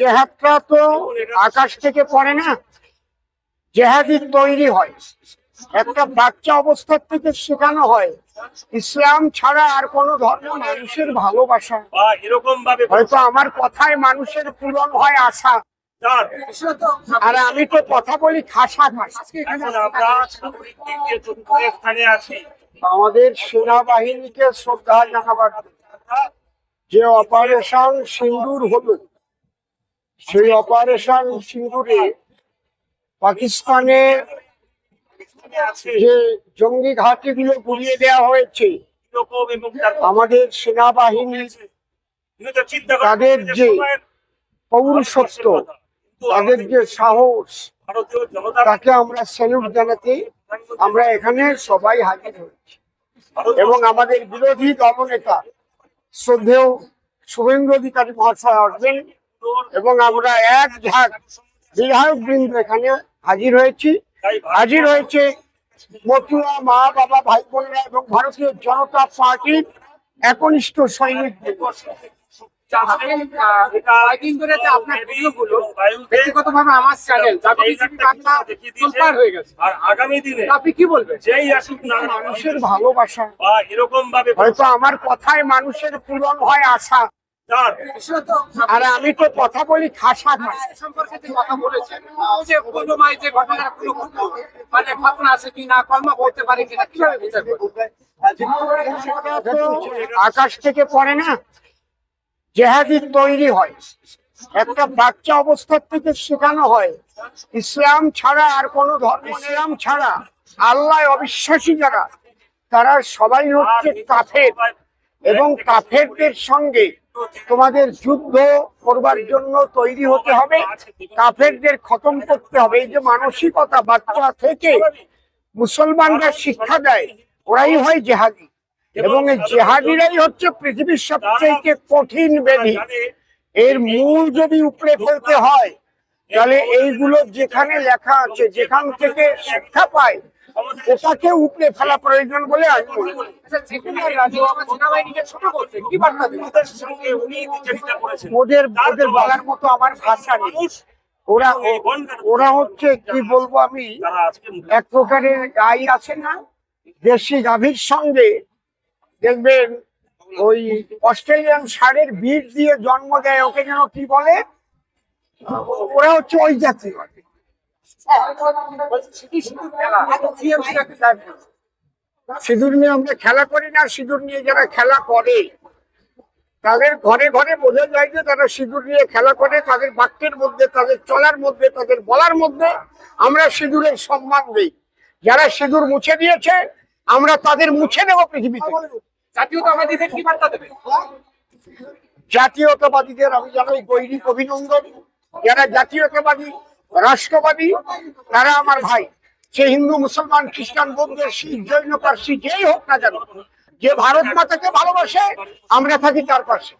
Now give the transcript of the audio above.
জেহাদটা তো আকাশ থেকে পড়ে না জেহাদি তৈরি হয়। একটা বাচ্চা অবস্থার থেকে শেখানো হয় ইসলাম ছাড়া আর কোনো ধর্ম মানুষের ভালোবাসা। এরকম ভাবে হয়তো আমার কথায় মানুষের পূরণ হয় আশা। আর আমি তো কথা বলি খাসা স্থানে আছি। আমাদের সেনাবাহিনীকে শ্রদ্ধা জানাবার। যে অপারেশন সিন্দুর হলো সেই অপারেশন সিন্দুরে পাকিস্তানে যে জঙ্গি ঘাঁটিগুলো গুলিয়ে দেওয়া হয়েছে, আমাদের সেনাবাহিনী তাদের যে পৌরসত্ব তাদের যে সাহস, তাকে আমরা স্যালুট জানাতে আমরা এখানে সবাই হাজির হয়েছি। এবং আমাদের বিরোধী দলনেতা শ্রদ্ধেয় শুভেন্দু অধিকারী মহাশয় আসবেন। এবং আমরা এক ঝাঁক বিধায়ক বৃন্দ এখানে হাজির হয়েছি। হাজির হয়েছে মতুয়া মা বাবা ভাই বোনেরা এবং ভারতীয় জনতা পার্টির একনিষ্ঠ সৈনিক কয়েকদিন ধরে যে আপনার ব্যক্তিগতভাবে আমার চ্যানেল জাগতিক বাংলা তোলপাড় হয়ে গেছে। আর আগামী দিনে আপনি কি বলবেন? যেই আসুক না মানুষের ভালোবাসা হয়তো আমার কথায় মানুষের পূরণ হয় আশা। আর আমি তো কথা বলি খাসা খাসা সম্পর্কে কথা বলেছেন যে পূর্ণমায় যে ঘটনার কোনো ঘটনা, মানে ঘটনা আছে কিনা কর্ম করতে পারে কিনা কীভাবে বিচার আকাশ থেকে পড়ে না? জেহাদি তৈরি হয়। একটা বাচ্চা অবস্থার থেকে শেখানো হয় ইসলাম ছাড়া আর কোনো ধর্ম ইসলাম ছাড়া আল্লাহ অবিশ্বাসী যারা তারা সবাই হচ্ছে কাফের। এবং কাফেরদের সঙ্গে তোমাদের যুদ্ধ করবার জন্য তৈরি হতে হবে, কাফেরদের খতম করতে হবে। এই যে মানসিকতা বাচ্চা থেকে মুসলমানরা শিক্ষা দেয়, ওরাই হয় জেহাদি। এবং এই জেহাদিরাই হচ্ছে পৃথিবীর সবচেয়ে কঠিন ব্যাধি এর মূল যদি উপড়ে ফেলতে হয়, তাহলে এইগুলো যেখানে লেখা আছে, যেখান থেকে শিক্ষা পায় ওটাকে উপড়ে ফেলা প্রয়োজন বলে আমি মনে করি। আচ্ছা ওদের উনি ওদের ওদের বলার মতো আমার ভাষা নেই। ওরা ওরা হচ্ছে কি বলব আমি এক প্রকারের গাই আছে না দেশি গাভীর সঙ্গে। দেখবেন ওই অস্ট্রেলিয়ান ষাঁড়ের বীজ দিয়ে জন্ম দেয় ওকে যেন কি বলে? ওরা হচ্ছে ওই জাতীয় সিঁদুর নিয়ে আমরা খেলা করি না সিঁদুর নিয়ে যারা খেলা করে তাদের ঘরে ঘরে বোঝা যায় যে তারা সিঁদুর নিয়ে খেলা করে তাদের বাক্যের মধ্যে তাদের চলার মধ্যে তাদের বলার মধ্যে আমরা সিঁদুরের সম্মান দিই। যারা সিঁদুর মুছে দিয়েছে আমরা তাদের মুছে দেবো পৃথিবীতে। জাতীয়তাবাদীদের কি বার্তা দেবেন জাতীয়তাবাদীদের আমি জানাই গৈরিক অভিনন্দন। যারা জাতীয়তাবাদী রাষ্ট্রবাদী, তারা আমার ভাই। সে হিন্দু, মুসলমান, খ্রিস্টান, বৌদ্ধ, শিখ, জৈন, পার্সি, যেই হোক না কেন, যে ভারত মাতাকে ভালোবাসে, আমরা থাকি তার পাশে